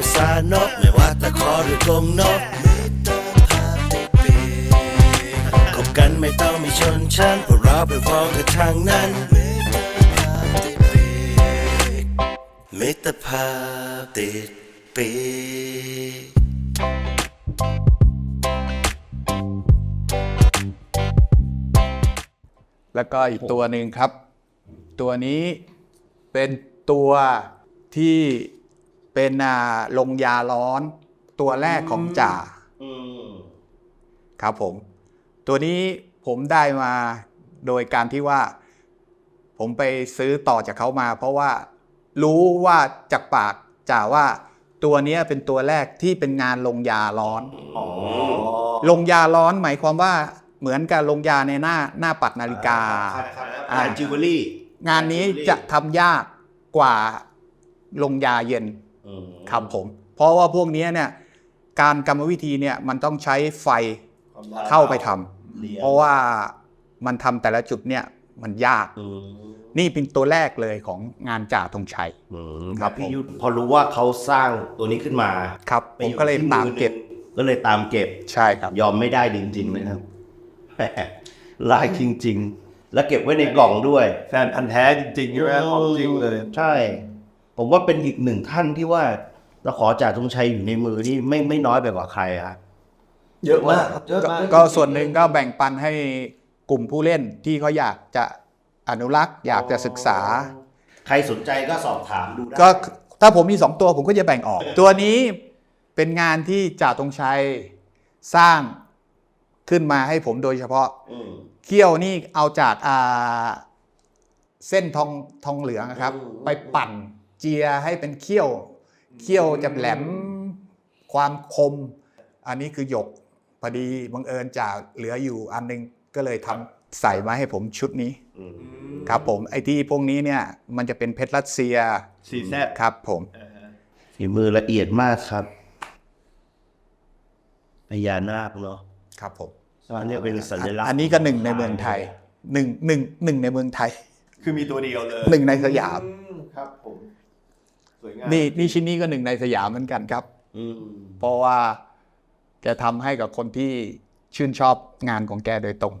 ภาษานกไม่ว่าตะขอหรือกรงนกมิตรภาพติดปีคบกันไม่ต้องมีชนชั้นเพราะเราเป็นพ้องกันทางนั้นมิตรภาพติดปีมิตรภาพติดปีแล้วก็อีกตัวหนึ่งครับ ตัวนี้เป็นตัวที่ เป็นอ่าลงยาร้อนตัวแรกของจ่าครับผม ตัวนี้ผมได้มาโดยการที่ว่า ผมไปซื้อต่อจากเขามา เพราะว่ารู้ว่าจากปากจ่าว่าตัวเนี้ยเป็นตัวแรกที่เป็นงานลงยาร้อนลงยาร้อนหมายความว่าเหมือนกับลงยาในหน้าหน้าปัดนาฬิกาอ่าอ่าจิวเวลรี่ งานนี้จะทำยากกว่าลงยาเย็น ครับผม เพราะว่าพวกเนี้ยเนี่ยการกรรมวิธีเนี่ยมันต้องใช้ไฟเข้าไปทำเพราะว่ามันทำแต่ละจุดเนี่ยมันยาก นี่เป็นตัวแรกเลยของงานจ่าธงชัยครับพี่ผมยุทธพอรู้ว่าเขาสร้างตัวนี้ขึ้นมาครับไปผมอก็เลยที่ตามเก็บอหนึ่งก็เลยตามเก็บใช่ครับ ยอมไม่ได้จริงๆนะครับแหมลายจริง ๆ แล้วเก็บไว้ในกล่องด้วย แฟนพันธ์แท้จริงๆใช่ไหมของจริงเลยใช่ ผมว่าเป็นอีกหนึ่งท่านที่ว่าตะขอจ่าธงชัยอยู่ในมือนี่ไม่ไม่น้อยไปกว่าใครครับเยอะมากครับเยอะมากก็ส่วนหนึ่งก็แบ่งปันให้กลุ่มผู้เล่นที่เขาอยากจะอนุรักษ์ อยากจะศึกษา ใครสนใจก็สอบถามดูได้ก็ถ้าผมมีสองตัวผมก็จะแบ่งออก ตัวนี้เป็นงานที่จ่าตรงชัยสร้างขึ้นมาให้ผมโดยเฉพาะอืมเขี้ยวนี่เอาจากอ่าเส้นทองทองเหลืองนะครับ ไปปั่น เจียให้เป็นเขี้ยว เขี้ยวจะแหลมความคม อันนี้คือหยกพอดีบังเอิญจ่าเหลืออยู่อันหนึงก็เลยทำใส่มาให้ผมชุดนี้อืมครับผมไอ้ที่พวกนี้เนี่ยมันจะเป็นเพชรรัสเซียซีแซดครับผมฝีมือละเอียดมากครับพญานาคเนาะครับผมอันนี้เป็นสัญลักษณ์อันนี้ก็หนึ่งในเมืองไทยหนึ่งหนึ่งหนึ่งในเมืองไทย คือมีตัวเดียวเลยหนึ่งในสยามอืมครับผมสวยงาม นี่นี่ชิ้นนี้ก็หนึ่งในสยามเหมือนกันครับอืมเพราะว่าแกทำให้กับคนที่ชื่นชอบงานของแกโดยตรง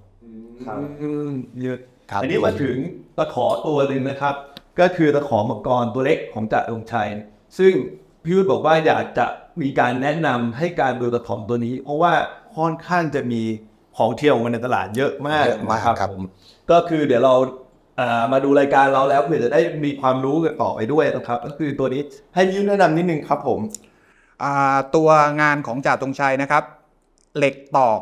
อืมเยอะครับอันนี้มาถึงตะขอตัวหนึ่งนะครับ ก็คือตะขอมังกรตัวเล็กของจ่าองชัย ซึ่งพี่ยุทธบอกว่าอยากจะมีการแนะนำให้การดูตะขอตัวนี้ เพราะว่าค่อนข้างจะมีของเที่ยวมาในตลาดเยอะมากเยอะมากนะครับผมก็คือเดี๋ยวเราอ่า มาดูรายการเราแล้วเพื่อจะได้มีความรู้กันต่อไปด้วยนะครับ ก็คือตัวนี้ให้พี่ยุทธแนะนำนิดนึงครับผมอ่าตัวงานของจ่าตรงชัยนะครับ เหล็กตอก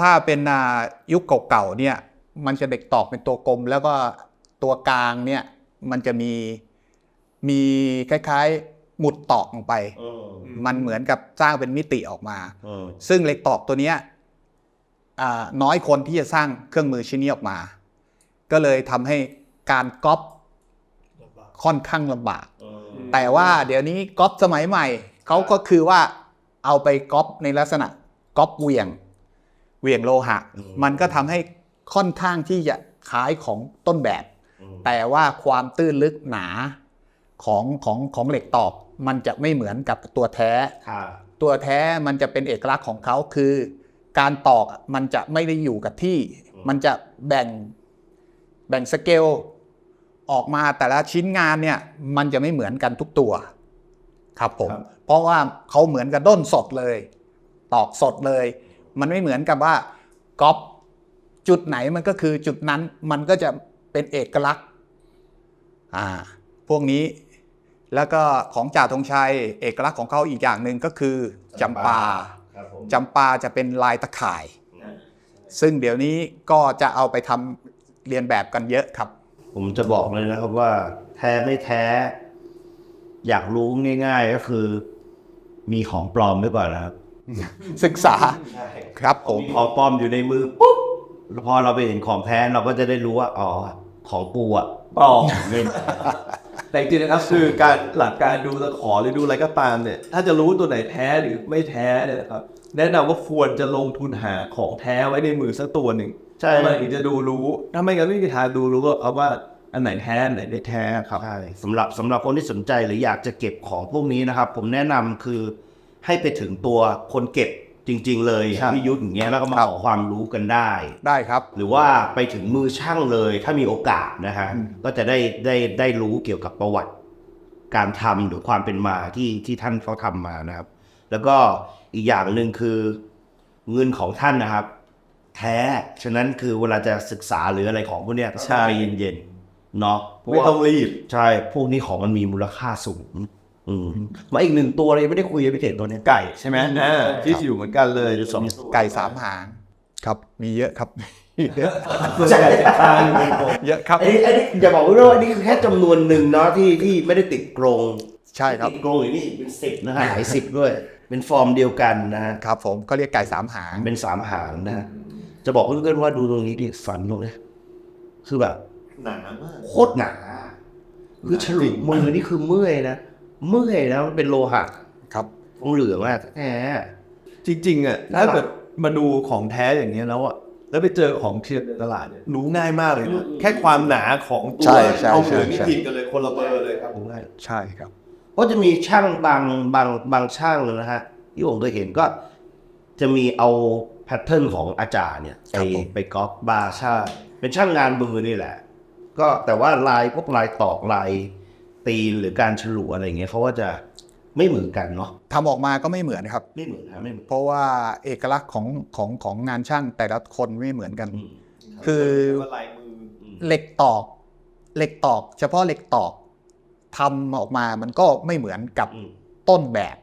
ถ้าเป็นอ่ายุคเก่าๆเนี่ยมันจะเหล็กตอกเป็นตัวกลม แล้วก็ตัวกลางเนี่ยมันจะมีมีคล้ายๆ หมุดตอกลงไปอืมมันเหมือนกับสร้างเป็นมิติออกมาอืมซึ่งเหล็กตอกตัวเนี้ยอ่าน้อยคนที่จะสร้างเครื่องมือชิ้นนี้ออกมา ก็เลยทำให้การก๊อปค่อนข้างลำบากอืมแต่ว่าเดี๋ยวนี้ก๊อปสมัยใหม่เขาก็คือว่าเอาไปก๊อปในลักษณะก๊อปเหวี่ยงเหวี่ยงโลหะ มันก็ทำให้ค่อนข้างที่จะคล้ายของต้นแบบ แต่ว่าความตื้นลึกหนาของของของเหล็กตอกมันจะไม่เหมือนกับตัวแท้ค่ะตัวแท้มันจะเป็นเอกลักษณ์ของเขาคือ การตอกมันจะไม่ได้อยู่กับที่ มันจะแบ่ง แบ่งสเกลออกมาแต่ละชิ้นงานเนี่ยมันจะไม่เหมือนกันทุกตัวครับผมครับเพราะว่าเขาเหมือนกับด้นสดเลย ตอกสดเลย มันไม่เหมือนกับว่าก๊อปจุดไหนมันก็คือจุดนั้นมันก็จะเป็นเอกลักษณ์อ่าพวกนี้แล้วก็ของจ่าธงชัย เอกลักษณ์ของเขาอีกอย่างหนึ่งก็คือจำปาครับผมจำปาจะเป็นลายตะข่าย ซึ่งเดี๋ยวนี้ก็จะเอาไปทำ เรียนแบบกันเยอะครับ ผมจะบอกเลยนะครับว่า แท้ไม่แท้ อยากรู้ง่าย ๆ ก็คือ มีของปลอมหรือเปล่านะครับ ศึกษาครับผม มีของปลอมอยู่ในมือปุ๊บพอเราไปเห็นของแท้เราก็จะได้รู้ว่าอ๋อของปูอะปลอมเล่นแต่จริงๆนะครับคือการหลักการดูตะขอหรือดูอะไรก็ตามเนี่ย ถ้าจะรู้ตัวไหนแท้หรือไม่แท้เนี่ยนะครับ แนะนำว่าควรจะลงทุนหาของแท้ไว้ในมือสักตัวหนึ่ง ใช่ มันถึงจะดูรู้ถ้าไม่งั้นไม่มีทางดูรู้ก็เอาว่าอันไหนแท้อันไหนไม่แท้ครับ ใช่สำหรับสำหรับคนที่สนใจหรืออยากจะเก็บของพวกนี้นะครับ ผมแนะนำคือให้ไปถึงตัวคนเก็บจริง ๆ เลยครับ พี่ยุทธอย่างเงี้ยแล้วก็มาครับขอความรู้กันได้ ได้ครับ หรือว่าไปถึงมือช่างเลยถ้ามีโอกาสนะฮะก็จะได้ได้ได้รู้เกี่ยวกับประวัติ การทำหรือความเป็นมาที่ที่ท่านเขาทำมานะครับ แล้วก็อีกอย่างหนึ่งคือเงินของท่านนะครับ แท้ ฉะนั้นคือเวลาจะศึกษาหรืออะไรของพวกเนี้ยใช่ ใจเย็นๆเนาะไม่ต้องรีบ ใช่ พวกนี้ของมันมีมูลค่าสูง อืมมาอีกหนึ่งตัวเลยงไม่ได้คุยกับพี่เทศตัวเนี้ย ไก่ใช่ไหมอ่าที่อยู่เหมือนกันเลยสองไก่สามหาง ครับ มีเยอะครับส่วนใหญ่จะทานเป็นกลมเยอะครับ อันนี้อันนี้จะบอกไว้ด้วยว่านี่คือแค่จำนวนหนึ่งเนาะที่ที่ไม่ได้ติดกรงใช่ครับ ติดกรงอย่างนี้เป็นสิบนะฮะหลายสิบด้วย เป็นฟอร์มเดียวกันนะฮะ ครับผมก็เรียกไก่สามหาง เป็นสามหางนะฮะ จะบอกเพื่อนๆว่าดูตรงนี้ดิฝันตรงนี้คือแบบหนามากโคตรหนาคือฉลุมือนี่คือเมื่อยนะเมื่อยแล้วมันเป็นโลหะครับทองเหลืองอะแหมจริงๆอะถ้าเกิดมาดูของแท้อย่างเงี้ยแล้วอะแล้วไปเจอของเทียมในตลาดเนี่ยรู้ง่ายมากเลยนะแค่ความหนาของตัใช่วใช่เอาเหลืองใช่นี่ผิดกันเลยคนละเบอร์เลยครับใช่ครับเพราะจะมีช่างบางบางบางช่างนะฮะที่ผมเคยเห็นก็จะมีเอาแพทเทิร์นของอาจารย์เนี่ยไปครับผม ไปก๊อปบ้างใช่เป็นช่างงานมือนี่แหละ ก็แต่ว่าลายพวกลายตอกลายตีนหรือการฉลุอะไรอย่างเงี้ยเขาก็จะไม่เหมือนกันเนาะทำออกมาก็ไม่เหมือนครับ ไม่เหมือนนะไม่เหมือนเพราะว่าเอกลักษณ์ของของของงานช่างแต่ละคนไม่เหมือนกัน อืมคือว่าลายมือเหล็กตอก เหล็กตอก เฉพาะเหล็กตอกทำออกมามันก็ไม่เหมือนกับ อืม ต้นแบบ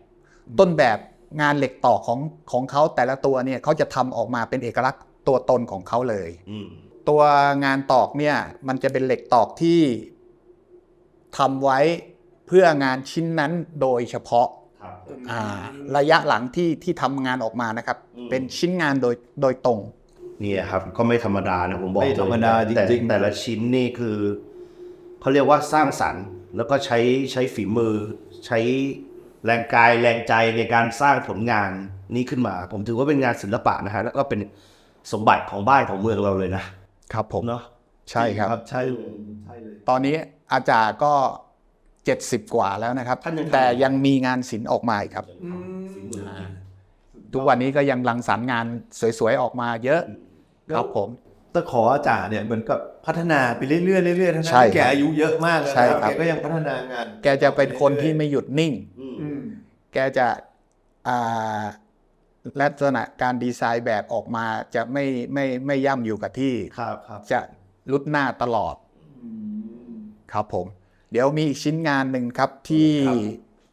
ต้นแบบ งานเหล็กตอกของของเขาแต่ละตัวเนี่ยเขาจะทำออกมาเป็นเอกลักษณ์ตัวตนของเขาเลยอืมตัวงานตอกเนี่ยมันจะเป็นเหล็กตอกที่ทำไว้เพื่องานชิ้นนั้นโดยเฉพาะครับอ่าระยะหลังที่ที่ทำงานออกมานะครับอืมเป็นชิ้นงานโดยโดยตรงนี่ครับก็ไม่ธรรมดานะผมบอกไม่ธรรมดาเลยแต่จริงๆแต่ละชิ้นนี่คือเขาเรียกว่าสร้างสรรค์ แล้วก็ใช้ใช้ฝีมือใช้ แรงกายแรงใจในการสร้างผลงานนี้ขึ้นมา ผมถือว่าเป็นงานศิลปะนะฮะแล้วก็เป็นสมบัติของบ้านของเมืองเราเลยนะครับผมเนาะใช่ครับใช่เลยใช่เลยตอนนี้อาจารย์ก็70กว่าแล้วนะครับท่านยังทำแต่ยังมีงานศิลป์ออกมาอีกครับทุกวันนี้ก็ยังรังสรรค์งานสวยๆออกมาเยอะครับผมตะขออาจารย์เนี่ยเหมือนกับพัฒนาไปเรื่อยๆเรื่อยๆทั้งๆใช่ที่แกครับอายุเยอะมากแล้วใช่นะครับแกก็ยังพัฒนางาน แกจะเป็นคนที่ไม่หยุดนิ่งอืม แกจะอ่าลักษณะการดีไซน์แบบออกมาจะไม่ไม่ไม่ย่ำอยู่กับที่ครับครับจะลุดหน้าตลอดครับผม เดี๋ยวมีอีกชิ้นงานหนึ่งครับที่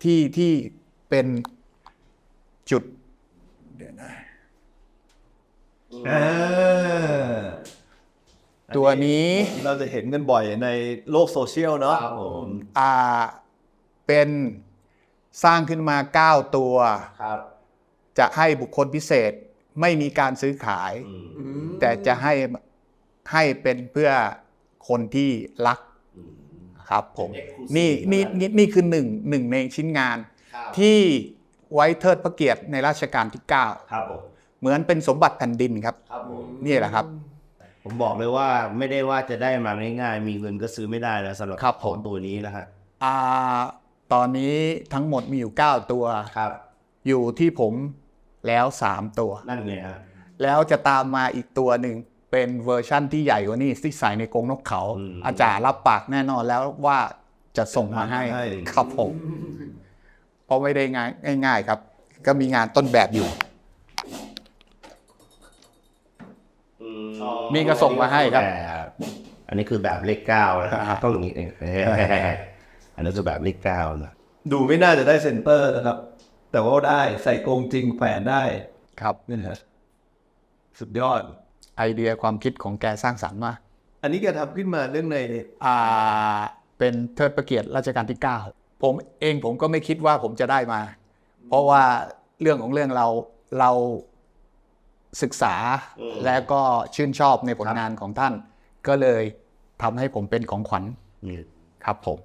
ที่ที่เป็นจุดเดี๋ยวนะอ่าตัวนี้เราจะเห็นกันบ่อยในโลกโซเชียลเนาะครับผมอ่าเป็น สร้างขึ้นมา 9 ตัว ครับ จะให้บุคคลพิเศษไม่มีการซื้อขายอืมแต่จะให้ให้เป็นเพื่อคนที่รักอืม ครับผมเป็น exclusive นี่นี่นี่นี่คือหนึ่งหนึ่งในชิ้นงาน ครับที่ไว้เทิดพระเกียรติในรัชกาลที่ ครับผม9 เหมือนเป็นสมบัติแผ่นดินครับ ครับผมนี่แหละครับ ผมบอกเลยว่าไม่ได้ว่าจะได้มาง่ายๆ มีเงินก็ซื้อไม่ได้แล้วสำหรับครับของผมตัวนี้นะฮะ อ่า ตอนนี้ทั้งหมดมีอยู่ 9 ตัว ครับ อยู่ที่ผมแล้ว 3 ตัว นั่นไงฮะแล้วจะตามมาอีกตัวหนึ่งเป็นเวอร์ชั่นที่ใหญ่กว่านี้ที่ใส่ในกรงนกเขา อืม อาจารย์รับปากแน่นอนแล้วว่าจะส่งมาให้ให้ครับผม เพราะไม่ได้ง่ายง่ายๆครับ ก็มีงานต้นแบบอยู่ มีก็ส่งมาให้ครับแบบอันนี้คือแบบเลขเก้านะอ่าต้องอย่างนี้เอง อันนี้คือแบบเลขเก้านะดูไม่น่าจะได้เซนเตอร์นะครับ แต่ว่าได้ใส่กรงจริงแขวนได้ครับนี่นะสุดยอดไอเดียความคิดของแกสร้างสรรค์มากอันนี้แกทำขึ้นมาเรื่องในอ่าเป็นเทิดพระเกียรติรัชกาลที่ 9 ผมเองผมก็ไม่คิดว่าผมจะได้มา เพราะว่าเรื่องของเรื่องเราเราศึกษาและก็ชื่นชอบในผลงานของท่าน ก็เลยทำให้ผมเป็นของขวัญนี่ครับผม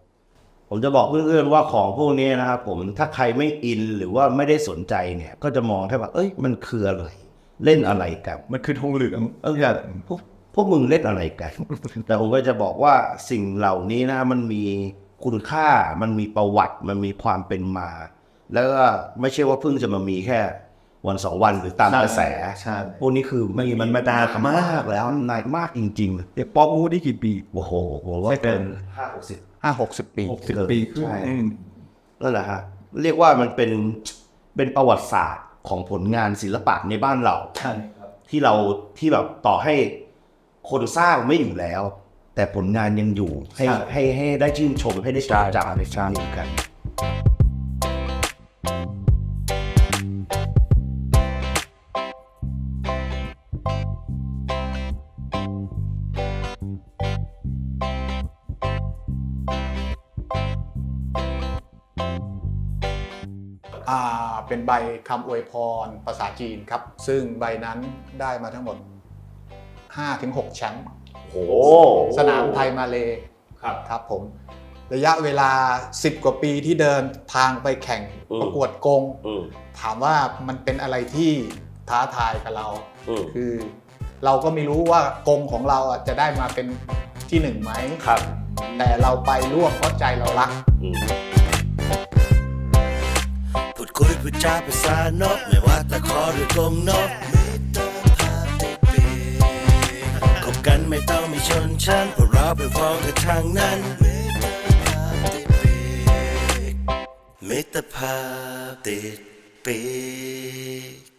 ผมจะบอกเพื่อนๆว่าของพวกนี้นะครับผมถ้าใครไม่อินหรือว่าไม่ได้สนใจเนี่ย ก็จะมองแค่ว่าเอ้ยมันคืออะไรเล่นอะไรกับมันคือธงเหลืองเอออย่างพวกพวกมึงเล่นอะไรกัน แต่ผมก็จะบอกว่าสิ่งเหล่านี้นะมันมีคุณค่ามันมีประวัติมันมีความเป็นมา แล้วก็ไม่ใช่ว่าเพิ่งจะมามีแค่ วันสองวันหรือตามกระแสใช่พวกนี้คือมีมันมานานมากแล้วนานมากจริงเด็กป๊อปมูนี่กี่ปีๆโอ้โหผมว่าไม่เกินห้าหกสิบห้าหกสิบปีหกสิบปีขึ้นใช่อืมนั่นแหละฮะเรียกว่ามันเป็นเป็นประวัติศาสตร์ของผลงานศิลปะในบ้านเราใช่ครับที่เราที่แบบต่อให้คนสร้างไม่อยู่แล้ว แต่ผลงานยังอยู่ให้ใช่ให้ให้ได้ชื่นชมให้ได้จดจำในชาติกัน เป็นใบคำอวยพรภาษาจีนครับ ซึ่งใบนั้นได้มาทั้งหมด 5-6 แชมป์โอ้สนามไทยมาเลครับ ครับผม ระยะเวลา 10 กว่าปีที่เดินทางไปแข่งประกวดกง อืม ถามว่ามันเป็นอะไรที่ท้าทายกับเรา อืมคือ เราก็ไม่รู้ว่ากงของเราอะจะได้มาเป็นที่หนึ่งไหม ครับแต่เราไปร่วมเพราะใจเรารัก อืม พูดจาภาษานกไม่ว่าตะขอหรือกงนกมิตรภาพติดปีกคบกันไม่ต้องมีชนชั้นเพราะเราไปฟ้องกันทางนั้นมิตรภาพติดปีกมิตรภาพติดปีก